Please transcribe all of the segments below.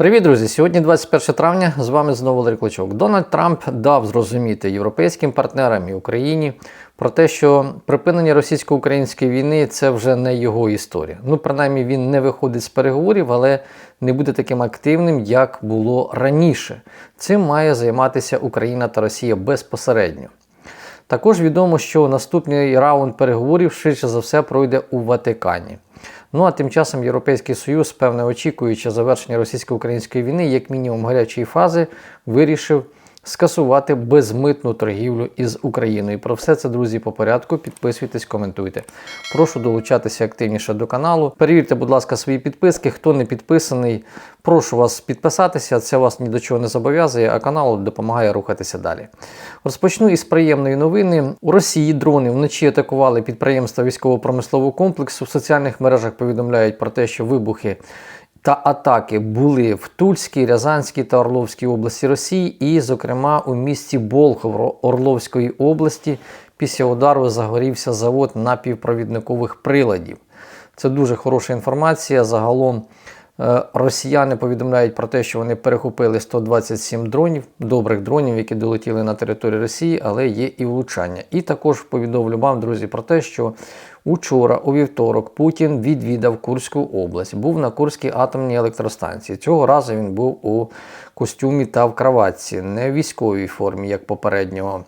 Привіт, друзі! Сьогодні 21 травня. З вами знову Валерій Клочок. Дональд Трамп дав зрозуміти європейським партнерам і Україні про те, що припинення російсько-української війни це вже не його історія. Ну, принаймні, він не виходить з переговорів, але не буде таким активним, як було раніше. Цим має займатися Україна та Росія безпосередньо. Також відомо, що наступний раунд переговорів швидше за все пройде у Ватикані. Ну а тим часом Європейський Союз, певне очікуючи завершення російсько-української війни, як мінімум гарячої фази, вирішив скасувати безмитну торгівлю із Україною. Про все це, друзі, по порядку. Підписуйтесь, коментуйте. Прошу долучатися активніше до каналу. Перевірте, будь ласка, свої підписки. Хто не підписаний, прошу вас підписатися. Це вас ні до чого не зобов'язує, а канал допомагає рухатися далі. Розпочну із приємної новини. У Росії дрони вночі атакували підприємства військово-промислового комплексу. В соціальних мережах повідомляють про те, що вибухи та атаки були в Тульській, Рязанській та Орловській області Росії, і, зокрема, у місті Болхов Орловської області після удару загорівся завод напівпровідникових приладів. Це дуже хороша інформація. Загалом росіяни повідомляють про те, що вони перехопили 127 дронів, добрих дронів, які долетіли на територію Росії, але є і влучання. І також повідомлю вам, друзі, про те, що Учора, у вівторок, Путін відвідав Курську область, був на Курській атомній електростанції. Цього разу він був у костюмі та в краватці, не в військовій формі, як попереднього.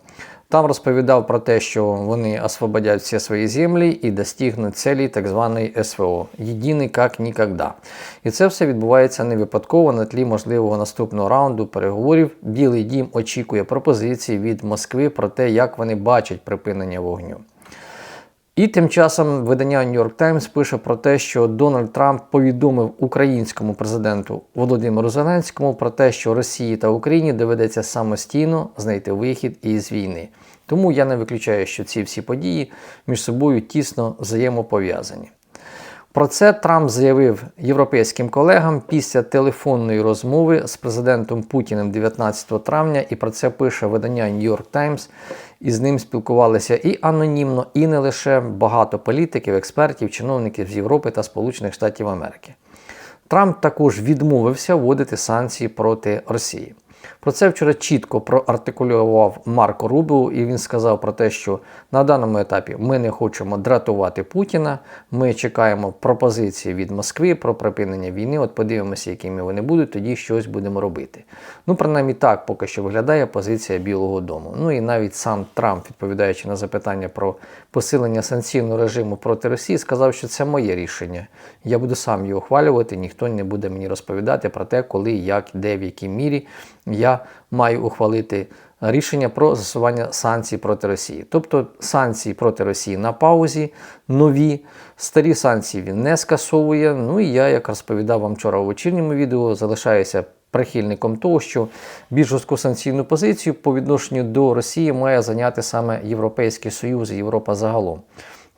Там розповідав про те, що вони освободять всі свої землі і достигнуть цілі так званої СВО. Єдиний як ніколи. І це все відбувається не випадково на тлі можливого наступного раунду переговорів. Білий дім очікує пропозиції від Москви про те, як вони бачать припинення вогню. І тим часом видання New York Times пише про те, що Дональд Трамп повідомив українському президенту Володимиру Зеленському про те, що Росії та Україні доведеться самостійно знайти вихід із війни. Тому я не виключаю, що ці всі події між собою тісно взаємопов'язані. Про це Трамп заявив європейським колегам після телефонної розмови з президентом Путіним 19 травня, і про це пише видання New York Times. І з ним спілкувалися і анонімно, і не лише багато політиків, експертів, чиновників з Європи та Сполучених Штатів Америки. Трамп також відмовився вводити санкції проти Росії. Про це вчора чітко проартикулював Марко Рубіо, і він сказав про те, що на даному етапі ми не хочемо дратувати Путіна. Ми чекаємо пропозиції від Москви про припинення війни. От подивимося, якими вони будуть, тоді щось будемо робити. Ну, принаймні так поки що виглядає позиція Білого Дому. Ну і навіть сам Трамп, відповідаючи на запитання про посилення санкційного режиму проти Росії, сказав, що це моє рішення. Я буду сам його ухвалювати, ніхто не буде мені розповідати про те, коли, як, де, в якій мірі я маю ухвалити рішення про застосування санкцій проти Росії. Тобто санкції проти Росії на паузі, нові, старі санкції він не скасовує. Ну і я, як розповідав вам вчора у вечірньому відео, залишаюся прихильником того, що більш жорстку санкційну позицію по відношенню до Росії має зайняти саме Європейський Союз і Європа загалом.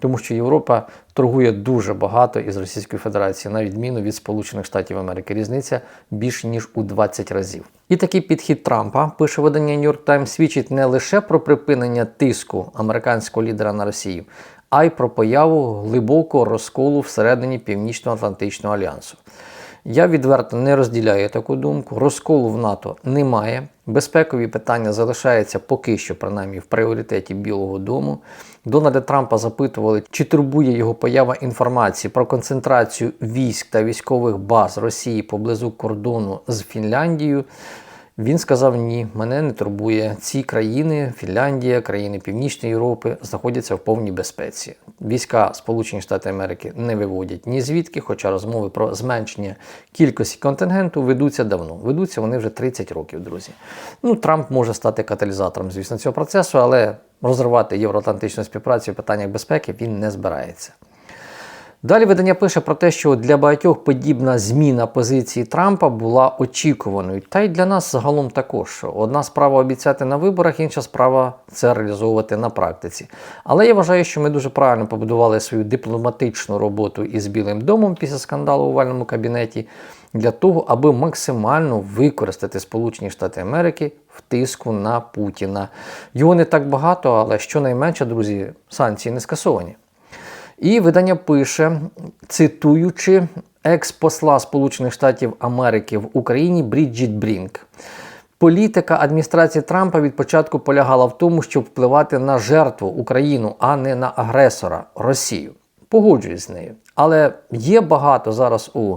Тому що Європа торгує дуже багато із Російською Федерацією, на відміну від Сполучених Штатів Америки. Різниця більш ніж у 20 разів. І такий підхід Трампа, пише видання New York Times, свідчить не лише про припинення тиску американського лідера на Росію, а й про появу глибокого розколу всередині Північно-Атлантичного альянсу. Я відверто не розділяю таку думку. Розколу в НАТО немає. Безпекові питання залишаються поки що, принаймні, в пріоритеті Білого Дому. Дональда Трампа запитували, чи турбує його поява інформації про концентрацію військ та військових баз Росії поблизу кордону з Фінляндією. Він сказав: ні, мене не турбує. Ці країни, Фінляндія, країни Північної Європи, знаходяться в повній безпеці. Війська Сполучені Штати Америки не виводять ні звідки, хоча розмови про зменшення кількості контингенту ведуться давно. Ведуться вони вже 30 років, друзі. Ну, Трамп може стати каталізатором, звісно, цього процесу, але розривати євроатлантичну співпрацю в питаннях безпеки він не збирається. Далі видання пише про те, що для багатьох подібна зміна позиції Трампа була очікуваною. Та й для нас загалом також. Одна справа обіцяти на виборах, інша справа це реалізовувати на практиці. Але я вважаю, що ми дуже правильно побудували свою дипломатичну роботу із Білим домом після скандалу у вальному кабінеті для того, аби максимально використати Сполучені Штати Америки в тиску на Путіна. Його не так багато, але щонайменше, друзі, санкції не скасовані. І видання пише, цитуючи екс-посла Сполучених Штатів Америки в Україні Бріджіт Брінк. Політика адміністрації Трампа від початку полягала в тому, щоб впливати на жертву Україну, а не на агресора Росію. Погоджуюсь з нею. Але є багато зараз у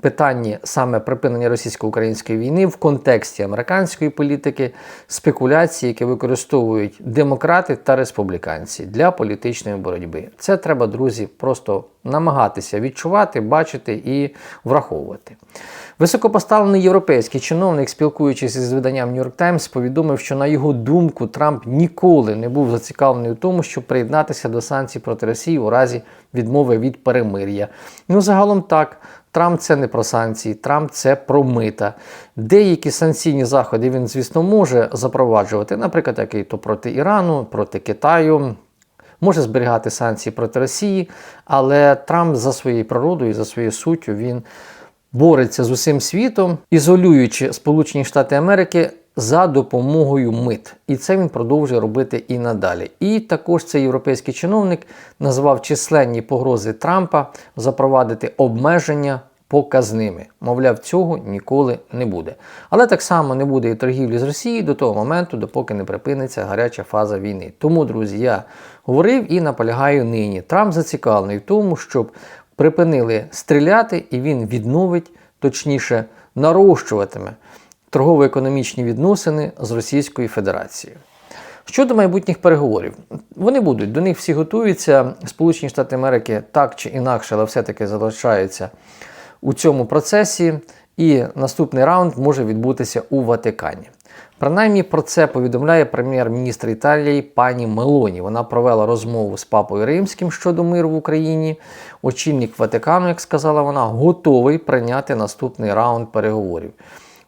питанні саме припинення російсько-української війни в контексті американської політики, спекуляції, які використовують демократи та республіканці для політичної боротьби. Це треба, друзі, просто намагатися відчувати, бачити і враховувати. Високопоставлений європейський чиновник, спілкуючись із виданням York Times, повідомив, що на його думку Трамп ніколи не був зацікавлений у тому, щоб приєднатися до санкцій проти Росії у разі відмови від перемир'я. Ну, загалом так. Трамп це не про санкції, Трамп це про мита. Деякі санкційні заходи він, звісно, може запроваджувати, наприклад, який то проти Ірану, проти Китаю. Може зберігати санкції проти Росії, але Трамп за своєю природою, за своєю суттю, він бореться з усім світом, ізолюючи Сполучені Штати Америки за допомогою мит. І це він продовжує робити і надалі. І також цей європейський чиновник назвав численні погрози Трампа запровадити обмеження показними. Мовляв, цього ніколи не буде. Але так само не буде і торгівлі з Росією до того моменту, допоки не припиниться гаряча фаза війни. Тому, друзі, я говорив і наполягаю нині. Трамп зацікавлений в тому, щоб припинили стріляти, і він відновить, точніше, нарощуватиме торгово-економічні відносини з Російською Федерацією. Щодо майбутніх переговорів, вони будуть, до них всі готуються. Сполучені Штати Америки так чи інакше, але все-таки залишаються у цьому процесі, і наступний раунд може відбутися у Ватикані. Принаймні про це повідомляє прем'єр-міністр Італії пані Мелоні. Вона провела розмову з папою Римським щодо миру в Україні. Очільник Ватикану, як сказала вона, готовий прийняти наступний раунд переговорів.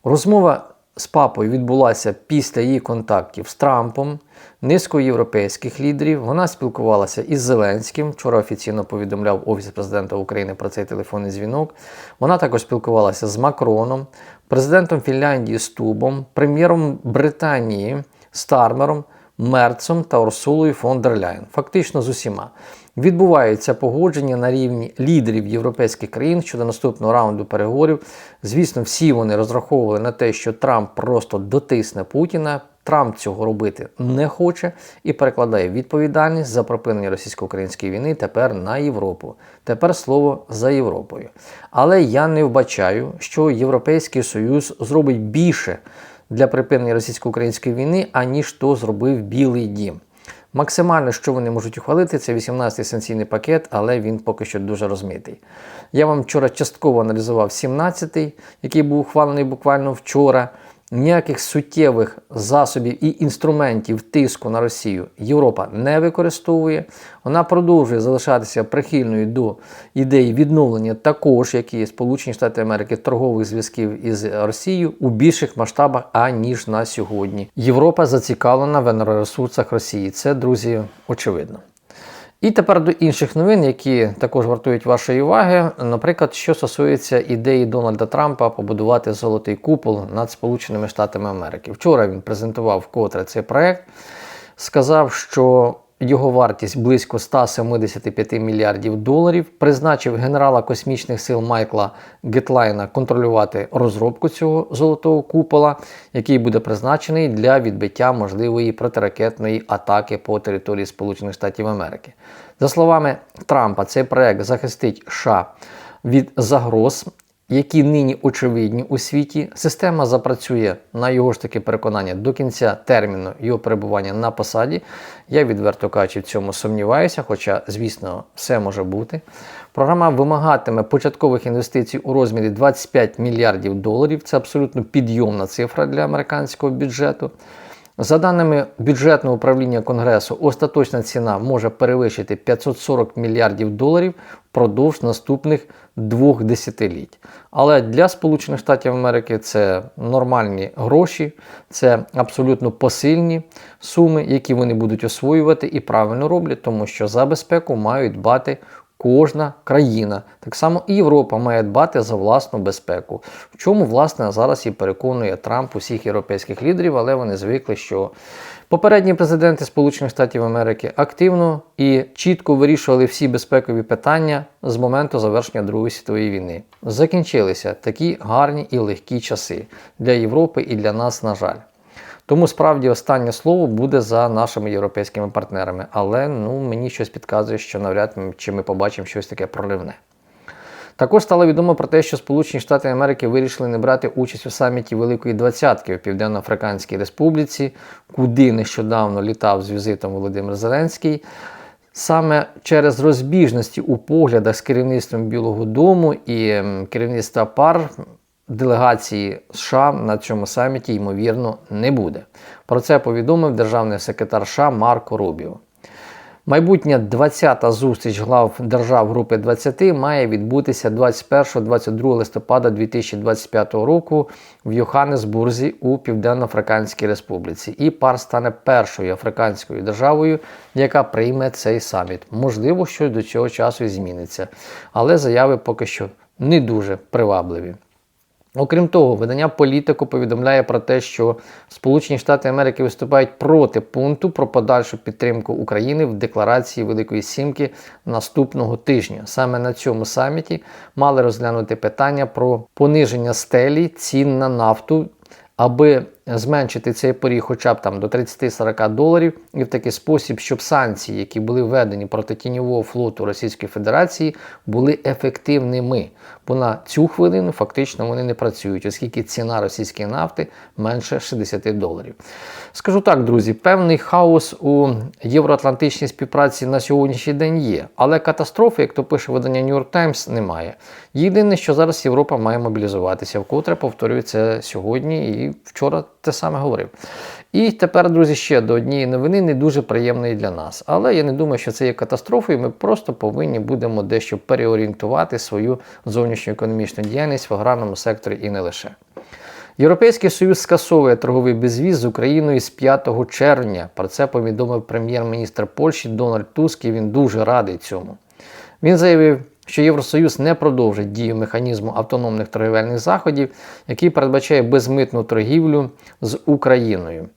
Розмова з папою відбулася після її контактів з Трампом, низкою європейських лідерів. Вона спілкувалася із Зеленським. Вчора офіційно повідомляв Офіс президента України про цей телефонний дзвінок. Вона також спілкувалася з Макроном, президентом Фінляндії Стубом, прем'єром Британії Стармером, Мерцом та Урсулою фон дер Ляйн. Фактично з усіма. Відбуваються погодження на рівні лідерів європейських країн щодо наступного раунду переговорів. Звісно, всі вони розраховували на те, що Трамп просто дотисне Путіна. Трамп цього робити не хоче і перекладає відповідальність за припинення російсько-української війни тепер на Європу. Тепер слово за Європою. Але я не вбачаю, що Європейський Союз зробить більше для припинення російсько-української війни, аніж то зробив Білий Дім. Максимально, що вони можуть ухвалити, це 18-й санкційний пакет, але він поки що дуже розмитий. Я вам вчора частково аналізував 17-й, який був ухвалений буквально вчора. Ніяких суттєвих засобів і інструментів тиску на Росію Європа не використовує. Вона продовжує залишатися прихильною до ідеї відновлення також, як і Сполучені Штати Америки, торгових зв'язків із Росією у більших масштабах, аніж на сьогодні. Європа зацікавлена в енергоресурсах Росії. Це, друзі, очевидно. І тепер до інших новин, які також вартують вашої уваги. Наприклад, що стосується ідеї Дональда Трампа побудувати золотий купол над Сполученими Штатами Америки. Вчора він презентував вкотре цей проект, сказав, що його вартість близько 175 мільярдів доларів. Призначив генерала космічних сил Майкла Гетлайна контролювати розробку цього золотого купола, який буде призначений для відбиття можливої протиракетної атаки по території Сполучених Штатів Америки. За словами Трампа, цей проект захистить США від загроз які нині очевидні у світі. Система запрацює на його ж таки переконання до кінця терміну його перебування на посаді. Я відверто кажучи, в цьому сумніваюся, хоча, звісно, все може бути. Програма вимагатиме початкових інвестицій у розмірі 25 мільярдів доларів. Це абсолютно підйомна цифра для американського бюджету. За даними бюджетного управління Конгресу, остаточна ціна може перевищити 540 мільярдів доларів впродовж наступних двох десятиліть. Але для Сполучених Штатів Америки це нормальні гроші, це абсолютно посильні суми, які вони будуть освоювати і правильно роблять, тому що за безпеку мають дбати кожна країна. Так само і Європа має дбати за власну безпеку. В чому, власне, зараз і переконує Трамп усіх європейських лідерів, але вони звикли, що попередні президенти Сполучених Штатів Америки активно і чітко вирішували всі безпекові питання з моменту завершення Другої світової війни. Закінчилися такі гарні і легкі часи для Європи і для нас, на жаль. Тому справді останнє слово буде за нашими європейськими партнерами. Але ну, мені щось підказує, що навряд чи ми побачимо щось таке проливне. Також стало відомо про те, що Сполучені Штати Америки вирішили не брати участь у саміті Великої Двадцятки в Південно-Африканській Республіці, куди нещодавно літав з візитом Володимир Зеленський. Саме через розбіжності у поглядах з керівництвом Білого Дому і керівництва пар делегації США на цьому саміті, ймовірно, не буде. Про це повідомив державний секретар США Марко Рубіо. Майбутня 20-та зустріч глав держав Групи 20 має відбутися 21-22 листопада 2025 року в Йоханнесбурзі у Південно-Африканській Республіці. І пар стане першою африканською державою, яка прийме цей саміт. Можливо, щось до цього часу і зміниться, але заяви поки що не дуже привабливі. Окрім того, видання політику повідомляє про те, що Сполучені Штати Америки виступають проти пункту про подальшу підтримку України в декларації Великої Сімки наступного тижня. Саме на цьому саміті мали розглянути питання про пониження стелі цін на нафту, аби зменшити цей поріг хоча б там до 30-40 доларів, і в такий спосіб, щоб санкції, які були введені проти тіньового флоту Російської Федерації, були ефективними. Бо на цю хвилину фактично вони не працюють, оскільки ціна російської нафти менше 60 доларів. Скажу так, друзі, певний хаос у євроатлантичній співпраці на сьогоднішній день є, але катастрофи, як то пише видання New York Times, немає. Єдине, що зараз Європа має мобілізуватися, вкотре повторюю це сьогодні і вчора те саме говорив. І тепер, друзі, ще до однієї новини не дуже приємної для нас. Але я не думаю, що це є катастрофою. Ми просто повинні будемо дещо переорієнтувати свою зовнішню економічну діяльність в аграрному секторі і не лише. Європейський Союз скасовує торговий безвіз з Україною з 5 червня. Про це повідомив прем'єр-міністр Польщі Дональд Туск, і він дуже радий цьому. Він заявив, що Євросоюз не продовжить дію механізму автономних торгівельних заходів, який передбачає безмитну торгівлю з Україною.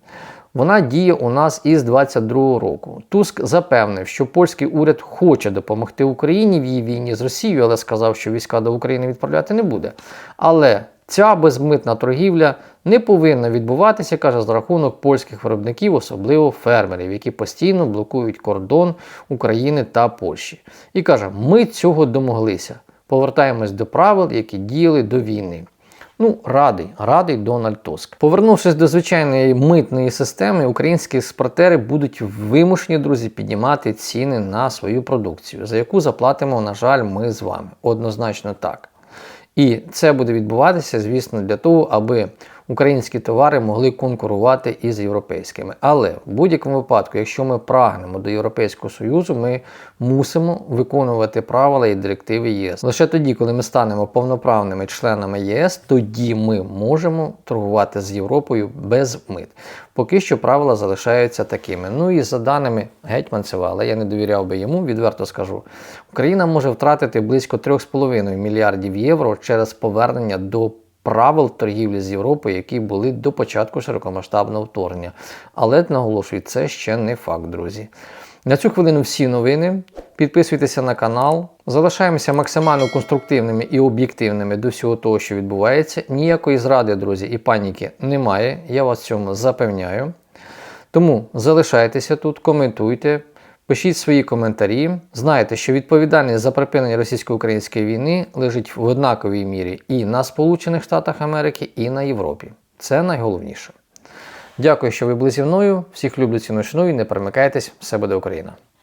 Вона діє у нас із 22 року. Туск запевнив, що польський уряд хоче допомогти Україні в її війні з Росією, але сказав, що війська до України відправляти не буде. Але ця безмитна торгівля не повинна відбуватися, каже, за рахунок польських виробників, особливо фермерів, які постійно блокують кордон України та Польщі. І каже, ми цього домоглися. Повертаємось до правил, які діяли до війни. Ну, радий, радий Дональд Туск. Повернувшись до звичайної митної системи, українські експортери будуть вимушені, друзі, піднімати ціни на свою продукцію, за яку заплатимо, на жаль, ми з вами. Однозначно так. І це буде відбуватися, звісно, для того, аби українські товари могли конкурувати із європейськими. Але в будь-якому випадку, якщо ми прагнемо до Європейського Союзу, ми мусимо виконувати правила і директиви ЄС. Лише тоді, коли ми станемо повноправними членами ЄС, тоді ми можемо торгувати з Європою без мит. Поки що правила залишаються такими. Ну і за даними Гетьманцева, але я не довіряв би йому, відверто скажу. Україна може втратити близько 3,5 мільярдів євро через повернення до правил торгівлі з Європою, які були до початку широкомасштабного вторгнення. Але наголошую, це ще не факт, друзі. На цю хвилину всі новини. Підписуйтеся на канал. Залишаємося максимально конструктивними і об'єктивними до всього того, що відбувається. Ніякої зради, друзі, і паніки немає. Я вас цьому запевняю. Тому залишайтеся тут, коментуйте. Пишіть свої коментарі. Знайте, що відповідальність за припинення російсько-української війни лежить в однаковій мірі і на Сполучених Штатах Америки, і на Європі. Це найголовніше. Дякую, що ви були зі мною. Всіх люблю ціну шаную. Не перемикайтесь, все буде Україна!